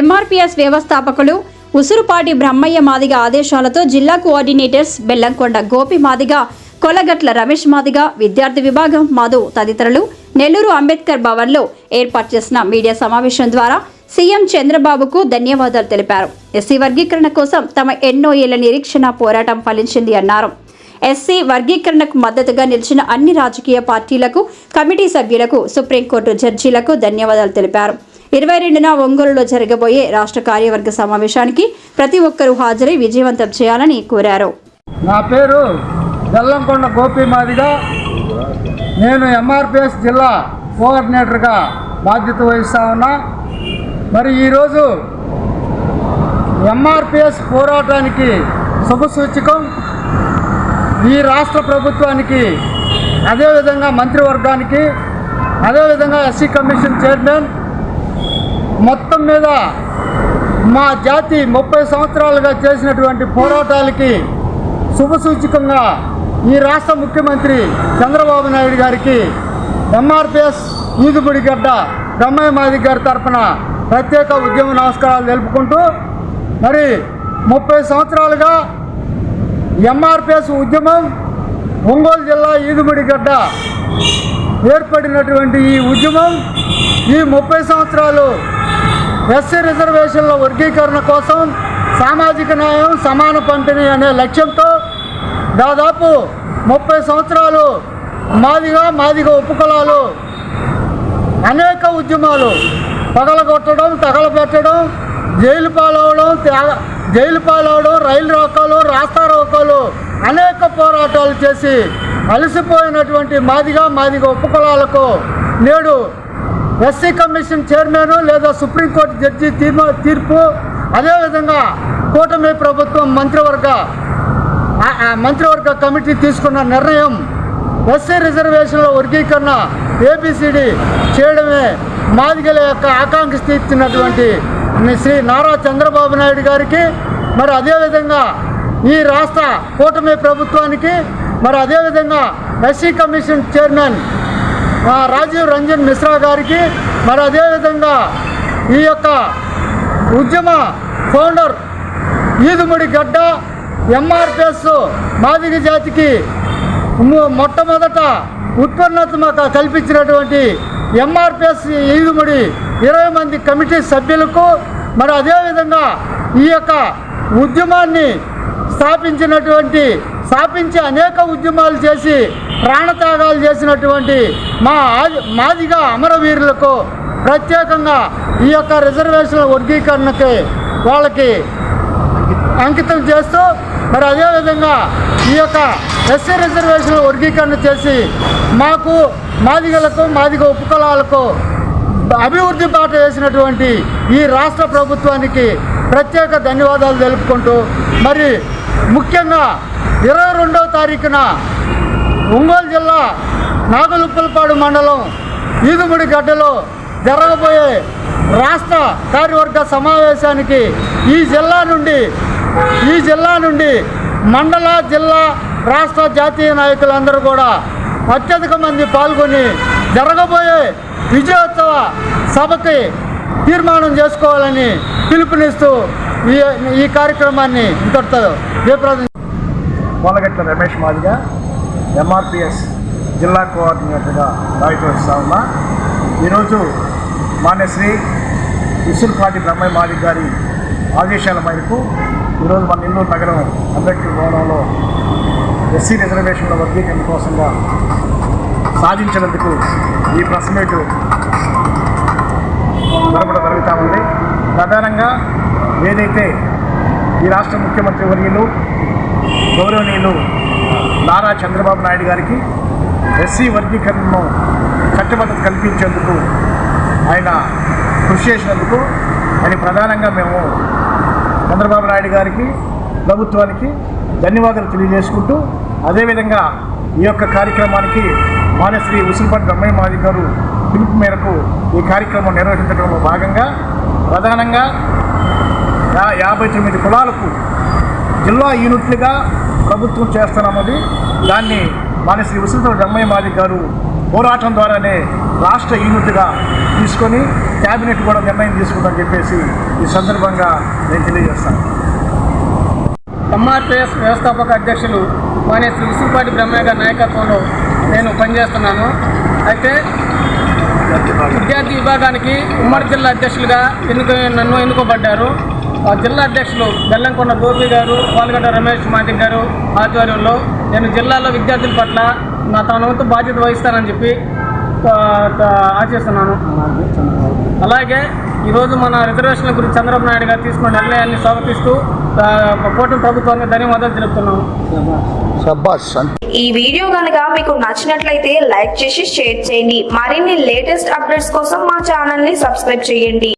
ఎంఆర్పిఎస్ వ్యవస్థాపకులు ఉసురుపాటి బ్రహ్మయ్య మాదిగ ఆదేశాలతో జిల్లా కోఆర్డినేటర్స్ బెల్లంకొండ గోపి మాదిగ కొలగట్ల రమేష్ మాదిగ విద్యార్థి విభాగం మధు తదితరులు నెల్లూరు అంబేద్కర్ భవన్లో ఏర్పాటు చేసిన మీడియా సమావేశం ద్వారా సీఎం చంద్రబాబుకు ధన్యవాదాలు తెలిపారు. ఎస్సీ వర్గీకరణ కోసం తమ ఎన్నో ఏళ్ళ నిరీక్షణ పోరాటం ఫలించింది అన్నారు. ఎస్సీ వర్గీకరణకు మద్దతుగా నిలిచిన అన్ని రాజకీయ పార్టీలకు కమిటీ సభ్యులకు సుప్రీంకోర్టు జడ్జీలకు ధన్యవాదాలు తెలిపారు. ఇరవై రెండున ఒంగోలులో జరగబోయే రాష్ట్ర కార్యవర్గ సమావేశానికి ప్రతి ఒక్కరూ హాజరై విజయవంతం చేయాలని కోరారు. నా పేరు బెల్లంకొండ గోపి మాదిగా. నేను ఎంఆర్పిఎస్ జిల్లా కోఆర్డినేటర్గా బాధ్యత వహిస్తా ఉన్నా. మరి ఈరోజు ఎంఆర్పిఎస్ పోరాటానికి శుభసూచకం ఈ రాష్ట్ర ప్రభుత్వానికి అదేవిధంగా మంత్రివర్గానికి అదేవిధంగా ఎస్సీ కమిషన్ చైర్మన్ మొత్తం మీద మా జాతి ముప్పై సంవత్సరాలుగా చేసినటువంటి పోరాటాలకి శుభసూచకంగా ఈ రాష్ట్ర ముఖ్యమంత్రి చంద్రబాబు నాయుడు గారికి ఎంఆర్పిఎస్ ఈదుబుడి గడ్డ బ్రహ్మయ్య మాది గారి తరఫున ప్రత్యేక ఉద్యమ నమస్కారాలు తెలుపుకుంటూ మరి ముప్పై సంవత్సరాలుగా ఎంఆర్పిఎస్ ఉద్యమం ఒంగోలు జిల్లా ఈదుబడి గడ్డ ఏర్పడినటువంటి ఈ ఉద్యమం ఈ ముప్పై సంవత్సరాలు ఎస్సీ రిజర్వేషన్ల వర్గీకరణ కోసం సామాజిక న్యాయం సమాన పంపిణీ అనే లక్ష్యంతో దాదాపు ముప్పై సంవత్సరాలు మాదిగా మాదిగా ఉపకులాలు అనేక ఉద్యమాలు పగలగొట్టడం తగలబెట్టడం జైలు పాలవడం త్యాగ జైలు పాలవడం రైలు రోకాలు రాస్తా రోకాలు అనేక పోరాటాలు చేసి అలసిపోయినటువంటి మాదిగా మాదిగా ఉపకులాలకు నేడు ఎస్సీ కమిషన్ చైర్మన్ లేదా సుప్రీంకోర్టు జడ్జి తీర్మా తీర్పు అదేవిధంగా కూటమి ప్రభుత్వం మంత్రివర్గ మంత్రివర్గ కమిటీ తీసుకున్న నిర్ణయం ఎస్సీ రిజర్వేషన్ల వర్గీకరణ ఏబిసిడి చేయడమే మాదిగల యొక్క ఆకాంక్ష తీర్చినటువంటి శ్రీ నారా చంద్రబాబు నాయుడు గారికి మరి అదేవిధంగా ఈ రాష్ట్ర కూటమి ప్రభుత్వానికి మరి అదేవిధంగా SC commission chairman Rajiv Ranjan Mishra గారికి మరి అదేవిధంగా ఈ యొక్క ఉద్యమ ఫౌండర్ ఈదుముడి గడ్డ ఎంఆర్పిఎస్ మాదిక జాతికి మొట్టమొదట ఉత్పన్నతమక కల్పించినటువంటి ఎంఆర్పిఎస్ ఈదుముడి ఇరవై మంది కమిటీ సభ్యులకు మరి అదేవిధంగా ఈ యొక్క ఉద్యమాన్ని స్థాపించినటువంటి స్థాపించి అనేక ఉద్యమాలు చేసి ప్రాణత్యాగాలు చేసినటువంటి మా మాదిగా అమరవీరులకు ప్రత్యేకంగా ఈ యొక్క రిజర్వేషన్ల వర్గీకరణకి వాళ్ళకి అంకితం చేస్తూ మరి అదేవిధంగా ఈ యొక్క ఎస్సీ రిజర్వేషన్ల వర్గీకరణ చేసి మాకు మాదిగలకు మాదిగ ఉపకులాలకు అభివృద్ధి బాట వేసినటువంటి ఈ రాష్ట్ర ప్రభుత్వానికి ప్రత్యేక ధన్యవాదాలు తెలుపుకుంటూ మరి ముఖ్యంగా ఇరవై రెండవ తారీఖున ఒంగోలు జిల్లా నాగలుప్పలపాడు మండలం ఈదుముడి గడ్డలో జరగబోయే రాష్ట్ర కార్యవర్గ సమావేశానికి ఈ జిల్లా నుండి ఈ జిల్లా నుండి మండల జిల్లా రాష్ట్ర జాతీయ నాయకులందరూ కూడా అత్యధిక మంది పాల్గొని జరగబోయే విజయోత్సవ సభకి తీర్మానం చేసుకోవాలని పిలుపునిస్తూ ఈ ఈ కార్యక్రమాన్ని ఇంతటితో జయప్రదం కోలగట్ల రమేష్ మాదిగా ఎంఆర్పిఎస్ జిల్లా కోఆర్డినేటర్గా భావిస్తూ ఉన్నా ఈరోజు మాన్యశ్రీ విసురుపాటి బ్రహ్మయ్య మాదిక్ గారి ఆదేశాల మేరకు ఈరోజు మన నెల్లూరు నగరం అంబేద్కర్ భవనంలో ఎస్సీ రిజర్వేషన్ల వర్గీకరణ కోసంగా సాధించినందుకు ఈ ప్రెస్ మీట్ జరపడం జరుగుతూ ఉంది. ప్రధానంగా ఏదైతే ఈ రాష్ట్ర ముఖ్యమంత్రి వర్యులు గౌరవనీయులు నారా చంద్రబాబు నాయుడు గారికి ఎస్సీ వర్గీకరణను చట్టబద్ధత కల్పించేందుకు ఆయన కృషి చేసినందుకు ఆయన ప్రధానంగా మేము చంద్రబాబు నాయుడు గారికి ప్రభుత్వానికి ధన్యవాదాలు తెలియజేసుకుంటూ అదేవిధంగా ఈ యొక్క కార్యక్రమానికి మానశ్రీ ఉసిరిపాటి బ్రహ్మయ్య మాది గారు పిలుపు మేరకు ఈ కార్యక్రమం నిర్వహించడంలో భాగంగా ప్రధానంగా యాభై తొమ్మిది కులాలకు జిల్లా యూనిట్లుగా ప్రభుత్వం చేస్తున్నామని దాన్ని మన శ్రీ ఉసురుతో రమ్మయ్య మాది గారు పోరాటం ద్వారానే రాష్ట్ర యూనిట్గా తీసుకొని క్యాబినెట్ కూడా నిర్ణయం తీసుకుందని చెప్పేసి ఈ సందర్భంగా నేను తెలియజేస్తాను. ఎంఆర్పిఎస్ వ్యవస్థాపక అధ్యక్షులు మానే శ్రీ విసుపాటి బ్రహ్మయ్య గారి నాయకత్వంలో నేను పనిచేస్తున్నాను. అయితే విద్యార్థి విభాగానికి ఉమ్మడి జిల్లా అధ్యక్షులుగా ఎన్నుక నన్ను ఎన్నుకోబడ్డారు. జిల్లా అధ్యక్షులు బెల్లంకొండ గోపి గారు పాల్గొండ రమేష్ మాదిక్ గారు ఆధ్వర్యంలో నేను జిల్లాలో విద్యార్థుల పట్ల నా తన వంతు బాధ్యత వహిస్తానని చెప్పి ఆశిస్తున్నాను. అలాగే ఈరోజు మన రిజర్వేషన్ల గురించి చంద్రబాబు నాయుడు గారు తీసుకున్న నిర్ణయాన్ని స్వాగతిస్తూ కూటమి ప్రభుత్వానికి ధన్యవాదాలు తెలుపుతున్నాను శబ్బాష్ ఈ వీడియో కనుక మీకు నచ్చినట్లయితే లైక్ చేసి షేర్ చేయండి. మరిన్ని లేటెస్ట్ అప్డేట్స్ కోసం మా ఛానల్ని సబ్స్క్రైబ్ చేయండి.